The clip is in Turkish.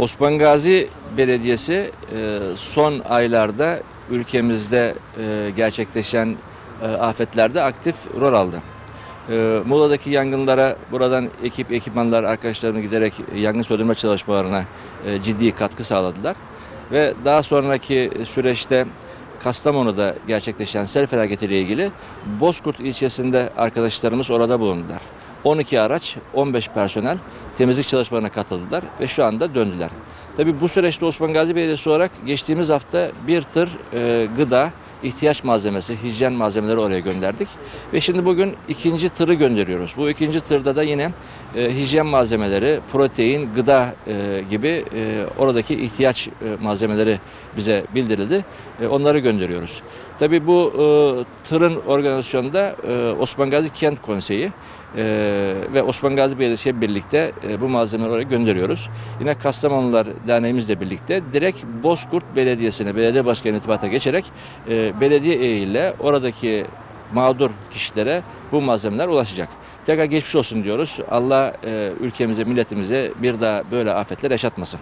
Osman Gazi Belediyesi e, son aylarda ülkemizde e, gerçekleşen e, afetlerde aktif rol aldı. Muğla'daki yangınlara buradan ekip ekipmanlar arkadaşlarını giderek yangın söndürme çalışmalarına ciddi katkı sağladılar. Ve daha sonraki süreçte Kastamonu'da gerçekleşen sel felaketiyle ilgili Bozkurt ilçesinde arkadaşlarımız orada bulundular. 12 araç, 15 personel temizlik çalışmalarına katıldılar ve şu anda döndüler. Tabii bu süreçte Osman Gazi Belediyesi olarak geçtiğimiz hafta bir tır e, gıda, ihtiyaç malzemesi, hijyen malzemeleri oraya gönderdik. Ve şimdi bugün ikinci tırı gönderiyoruz. Bu ikinci tırda da yine e, hijyen malzemeleri, protein, gıda e, gibi e, oradaki ihtiyaç e, malzemeleri bize bildirildi. E, onları gönderiyoruz. Tabii bu e, tırın organizasyonunda e, Osman Gazi Kent Konseyi e, ve Osman Gazi Belediyesi birlikte e, bu malzemeleri oraya gönderiyoruz. Yine Kastamonular Derneğimizle birlikte direkt Bozkurt Belediyesi'ne, belediye başkanı irtibata geçerek belediye ile oradaki mağdur kişilere bu malzemeler ulaşacak. Tekrar geçmiş olsun diyoruz. Allah e, ülkemize, milletimize bir daha böyle afetler yaşatmasın.